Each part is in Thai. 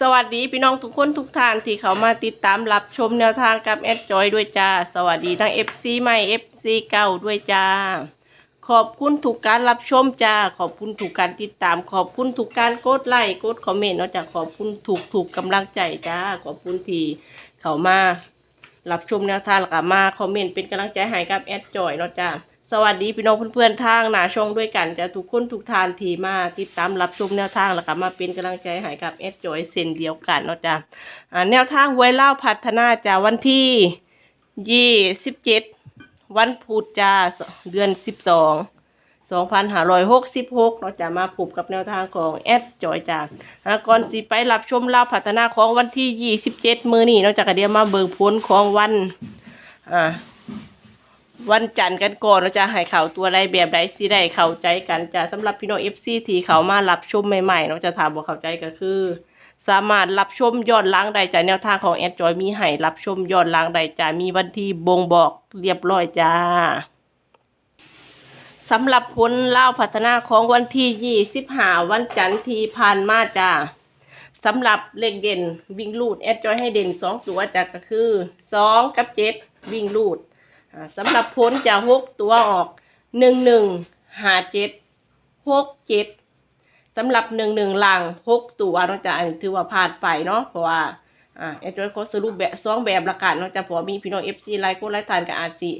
สวัสดีพี่น้องทุกคนทุกท่านที่เขามาติดตามรับชมแนวทางกับแอดจอยด้วยจ้า สวัสดีทั้ง FC ใหม่ FC เก่าด้วยจ้า ขอบคุณทุกการรับชมจ้า ขอบคุณทุกการติดตาม ขอบคุณทุกการกดไลค์กดคอมเมนต์เนาะจ้าขอบคุณถูกถูกกำลังใจจ้า ขอบคุณที่เขามารับชมแนวทางแล้วก็มาคอมเมนต์เป็นกำลังใจให้กับแอดจอยเนาะจ้า สวัสดีพี่น้องเพื่อนๆทางหนาช่องด้วยกันจะทุกคนทุกทานทีมาติดตามรับชมแนวทางแล้วก็มาเป็นกำลังใจให้กับเอสจอยเซนเดียวกันเนาะจ้ะแนวทางไว้เล่าพัฒนาจ้ะวันที่ยี่สิบเจ็ดวันพุธจ้าเดือนสิบสองสองพันห้าร้อยหกสิบหกเราจะมาพบกับแนวทางของแอดจอยจาอ่าก่อนสิไปรับชมเล่าพัฒนาของวันที่ยี่สิบเจ็ดมือนี่เราจะกระเดียวมาเบิกผลของวันอ่า วันจันทร์กันก่อนเราจะให้เขาตัวใดแบบใดสิได้เข้าใจกันจะสำหรับพี่น้องเอฟซีที่เขามารับชมใหม่ๆเราจะถามว่าเข้าใจก็คือ สามารถรับชมยอนหล้างได้จากแนวทางของแอดจอยมีให้รับชมยอนหล้างได้จะมีวันที่บ่งบอกเรียบร้อยจ้าสำหรับผลเล่าพัฒนาของวันที่ยี่สิบห้าวันจันทร์ที่ผ่านมาจ้าสำหรับเลขเด่นวิ่งลูดแอดจอยให้เด่นสองตัวจ้ะก็คือสองกับเจ็ดวิ่งลูด สำหรับผลจะหกตัวออกหนึ่งหนึ่งหาเจ็ดหกเจ็ดสำหรับหนึ่งหนึ่งลังหกตัวนาะจะอันนี้ถือว่าผ่านไปเนาะเพราะว่าอ่าแอจอยเขาสรุปแบบสองแบบละกันเนาจะเพราะว่ามีพี่น้องเอฟซีไลน์คนไลน์ทานกับอาจิ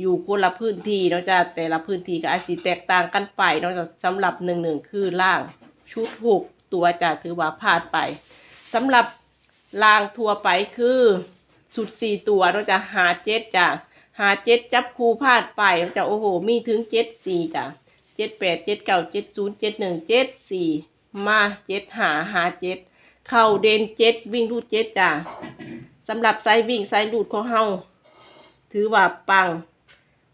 อยู่คนละพื้นที่เนาะจะแต่ละพื้นที่ก็อาจจะแตกต่างกันไปนาะจะสำหรับหนึ่งหนึ่งคือล่างชุดหกตัวจะถือว่าผ่านไปสำหรับล่างทั่วไปคือสุดสี่ตัวเนาะจะหาเจ็ดจ้ะ หาเจ็ดจับคู่พลาดไปจะโอ้โห มีถึงเจ็ดสี่จ้ะเจ็ดแปดเจ็ดเก้าเจ็ดศูนย์เจ็ดหนึ่งเจ็ดสี่มาเจ็ดหาหาเจ็ดเข่าเดนเจ็ดวิ่งรูดเจ็ดจ้ะสำหรับไซวิ่งไซรูดของเฮาถือว่าปัง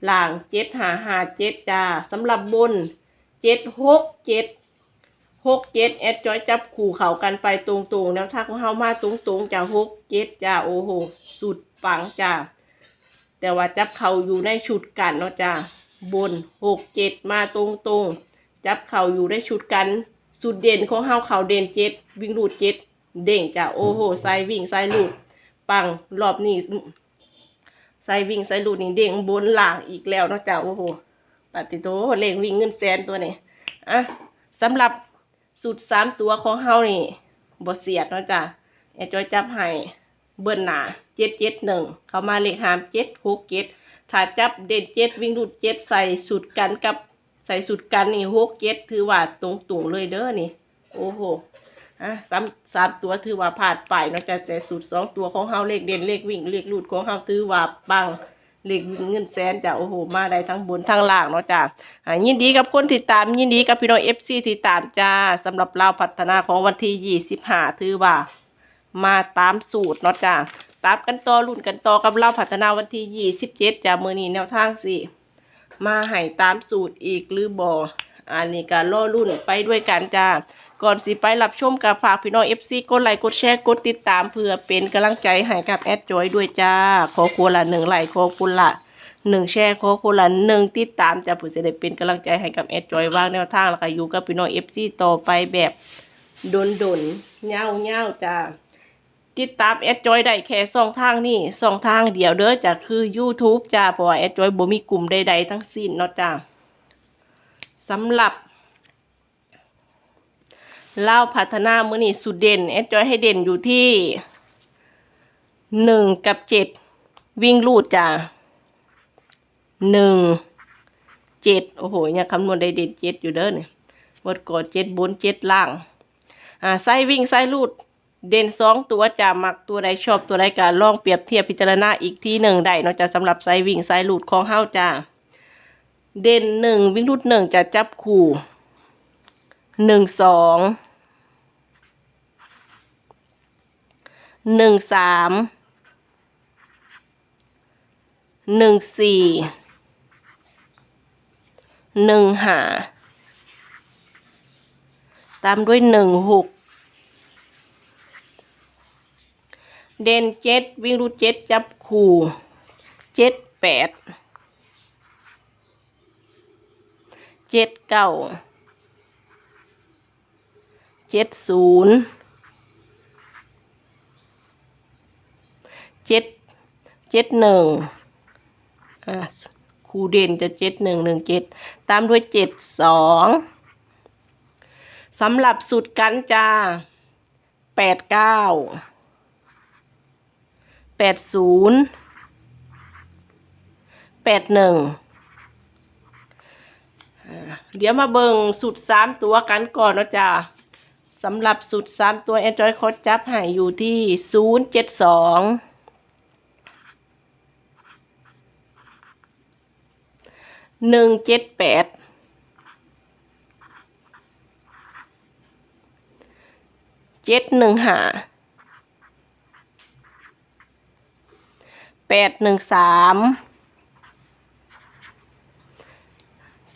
หล่างเจ็ดหาหาเจ็ดจ้าสำหรับบนเจ็ดหกเจ็ดหกเจ็ดแอดจอยจับคู่เข่ากันไปตรงๆแล้วถ้าของเฮามาตรงๆจ้ะหกเจ็ดจ้าโอ้โหสุดปังจ้า แต่ว่าจับเข่าอยู่ในชุดกันเนาะจ้าบนหกเจ็ดมาตรงตรงๆจับเข่าอยู่ในชุดกันสุดเด่นของเฮาเข่าเด่นเจ็ดวิ่งรูดเจ็ดเด้งจ้าโอ้โหไซวิ่งไซลูดปังรอบนี้ไซวิ่งไซลูดนี่เด้งบนหล่างอีกแล้วเนาะจ้าโอ้โหปฏิโตเล่งวิ่งเงินแสนตัวนี้อะสำหรับสุดสามตัวของเฮานี่บเสียดเนาะจ้าแอจอยจับให้ เบิ้ลหนาเจ็ดเจ็ดหนึ่งเขามาเลขหามเจ็ดหกเจ็ดถ้าจับเด่นเจ็ดวิ่งรูดเจ็ดใส่สุดกันกับใส่สุดกันนี่หกเจ็ดถือว่าตรงตรงๆเลยเด้อนี่ โอ้โหอะสามสามตัวถือว่าผ่านไปเนอกจากแต่สุดสองตัวของเฮาเลขเด่นเลขวิ่งเลขรูดของเฮาถือว่าปังเลขเงินแสนจ้ะโอ้โหมาได้ทั้งบนทั้งล่างเนาะจ้ะยินดีกับคนติดตามยินดีกับพี่น้องเอฟซีที่ตามจ้าสำหรับเราพัฒนาของวันที่ยี่สิบห้าถือว่า มาตามสูตรเนาะจ้าตามกันต่อรุ่นกันต่อกับเราพัฒนาวันที่ยี่สิบเจ็ดจ้ามือนี้แนวทางสิมาให้ตามสูตรอีกหรือบออันนี้ก็รอรุ่นไปด้วยกันจ้าก่อนสิไปรับชมกับฝากพี่น้องเอฟซีกดไลค์กดแชร์กดติดตามเพื่อเป็นกำลังใจให้กับแอดจอยด้วยจ้า ขอควรละหนึ่งไลค์ขอคุณละหนึ่งแชร์ขอคนละหนึ่งติดตามจะเพื่อจะได้เป็นกำลังใจให้กับแอดจอยว่างแนวทางแล้วก็อยู่กับพี่น้องเอฟซีต่อไปแบบดนดนๆเงาเงาจ้า ติดตามแอดจอยได้แค่สองทางนี่สองทางเดียวเด้อจ้ะคือ YouTube จ้าเพราะว่าแอดจอยบ่มีกลุ่มใดๆทั้งสิ้นเนาะจ้าสำหรับเล่าพัฒนามือนี่สุดเด่นแอดจอยให้เด่นอยู่ที่หนึ่งกับเจ็ดวิ่งลูดจ้าหนึ่งเจ็ดโอ้โหยังคำนวณได้เด่นเจ็ดอยู่เด้อเนี่ยวัดก่อนเจ็ดบนเจ็ดล่าง อ่าไส้วิ่งไส้ลูด เด่นสองตัวจะมักตัวใดชอบตัวใดก็ลองเปรียบเทียบพิจารณาอีกที่หนึ่งได้นอกจากสำหรับไซวิ่งไซลูดของเฮาจ้าเด่นหนึ่งวิ่งลูดหนึ่งจะจับคู่หนึ่งสองหนึ่งสามหนึ่งสี่หนึ่งห้าตามด้วยหนึ่งหก เด่นเจ็ดวิ่งรูเจ็ดจับคู่เจ็ดแปดเจ็ดเก้าเจ็ดศูนย์เจ็ดเจ็ดหนึ่งคู่เด่นจะเจ็ดหนึ่งหนึ่งเจ็ดตามด้วยเจ็ดสองสำหรับสุดกันจ้าแปดเก้า แปดศูนย์แปดหนึ่งเดี๋ยวมาเบิ่งสุดสามตัวกันก่อนนะจ้าสำหรับสุดสามตัวแอนจอยโคดจับให้อยู่ที่ศูนย์เจ็ดสองหนึ่งเจ็ดแปดเจ็ดหนึ่งห้า แปดหนึ่งสาม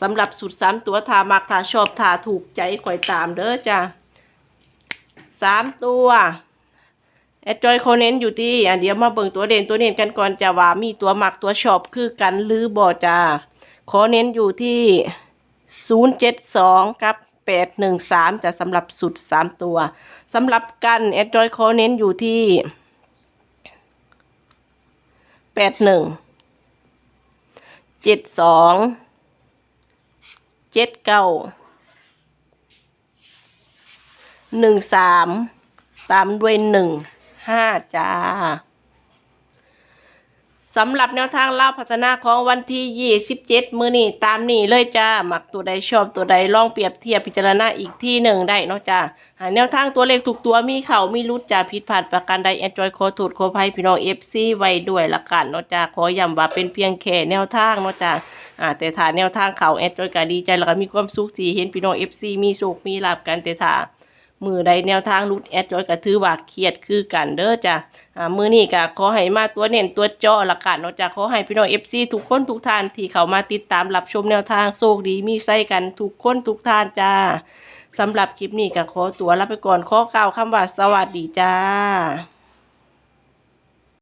สำหรับสุดสามตัวทามักทาชอบทาถูกใจข่อยตามเด้อจ้าสามตัวแอดจอยเขาเน้นอยู่ที่อะเดียวมาเบิ่งตัวเด่นตัวเด่นกันก่อนจะว่ามีตัวหมักตัวชอบคือกันหรือบ่จ้าขอเน้นอยู่ที่072กับ813จะสำหรับสุด3ตัวสำหรับกันแอดจอยขอเน้นอยู่ที่ แปดหนึ่งเจ็ดสองเจ็ดเก้าหนึ่งสามตามด้วยหนึ่งห้าจ้า สำหรับแนวทางเล่าพัฒนาของวันที่27มื้อนี้ตามนี้เลยจ้าหมักตัวใดชอบตัวใดลองเปรียบเทียบพิจารณาอีกที่หนึ่งได้เนาะจ้าหาแนวทางตัวเลขถูกตัวมีเข่ามีรุดจ้าผิดพลาดประการใดแอนจอยขอโทษขออภัยพี่น้อง FC ไว้ด้วยละกันเนาะจ้าขอย้ำว่าเป็นเพียงแค่แนวทางเนาะจ้าอ่าแต่ถ้าแนวทางเขาแอนจอยก็ดีใจแล้วก็มีความสุขที่เห็นพี่น้อง FC มีสุขมีลาบกันแต่ถ้า มือใดแนวทางรุดแอดจอยก็ถือว่าเครียดคือกันเด้อจ้ะอ่ามือนี่ก็ขอให้มาตัวเน้นตัวเจาะละกันเนาะจ้ะขอให้พี่น้องเอฟซีทุกคนทุกท่านที่เข้ามาติดตามรับชมแนวทางโชคดีมีไส้กันทุกคนทุกท่านจ้าสำหรับคลิปนี้ก็ขอตัวลาไปก่อนขอกล่าวคำว่าสวัสดีจ้า